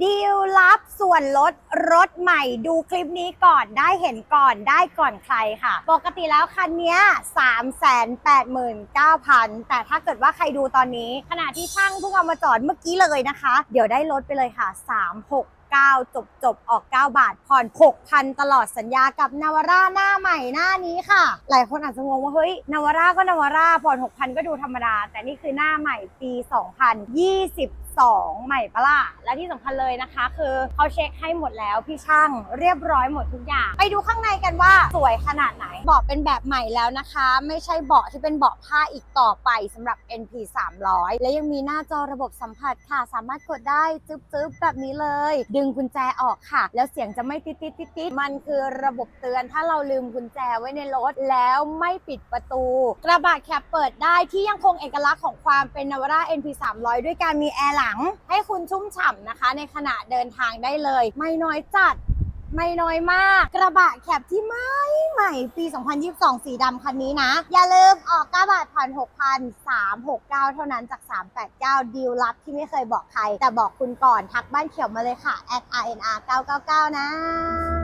ดีลลับส่วนลดรถใหม่ดูคลิปนี้ก่อนได้เห็นก่อนได้ก่อนใครค่ะ ปกติแล้วคันนี้389,000 แต่ถ้าเกิดว่าใครดูตอนนี้ ขณะที่ช่างเพิ่งเอามาจอดเมื่อกี้เลยนะคะ เดี๋ยวได้ลดไปเลยค่ะ 36 9จบจบออก 9 บาท ผ่อน 6,000 ตลอดสัญญากับนาวาร่าหน้าใหม่หน้านี้ค่ะ หลายคนอาจจะงงว่า เฮ้ยนาวาร่าก็นาวาร่าผ่อน 6,000 ก็ดูธรรมดา แต่นี่คือหน้าใหม่ปี2 ใหม่ปะล่ะและที่สำคัญเลยนะคะคือเขาเช็คให้หมดแล้วพี่ช่างเรียบร้อยหมดทุกอย่าง ไปดูข้างในกันว่าสวยขนาดไหนเบาะเป็นแบบใหม่แล้วนะคะ ไม่ใช่เบาะที่เป็นเบาะผ้าอีกต่อไปสำหรับ NP 300และยังมีหน้าจอระบบสัมผัสค่ะ สามารถกดได้จึ๊บๆแบบนี้เลย ดึงกุญแจออกค่ะ แล้วเสียงจะไม่ติดติดติดติดๆมันคือระบบเตือนถ้าเราลืมกุญแจไว้ในรถแล้วไม่ปิดประตู กระบะแคปเปิดได้ที่ยังคงเอกลักษณ์ของความเป็นนาวาร่า NP 300ด้วยการมีแอร์ลังให้คุณชุ่มฉ่ำนะคะ ในขณะเดินทางได้เลย ไม่น้อยจัดไม่น้อยมาก กระบะแคปที่ไม่ใหม่ปี 2022 สีดำคันนี้นะ อย่าลืมออก9บาทผ่อน6,369 เท่านั้นจาก 389 ดีลลับที่ไม่เคยบอกใคร แต่บอกคุณก่อนทักบ้านเขียวมาเลยค่ะ at rnr 999 นะ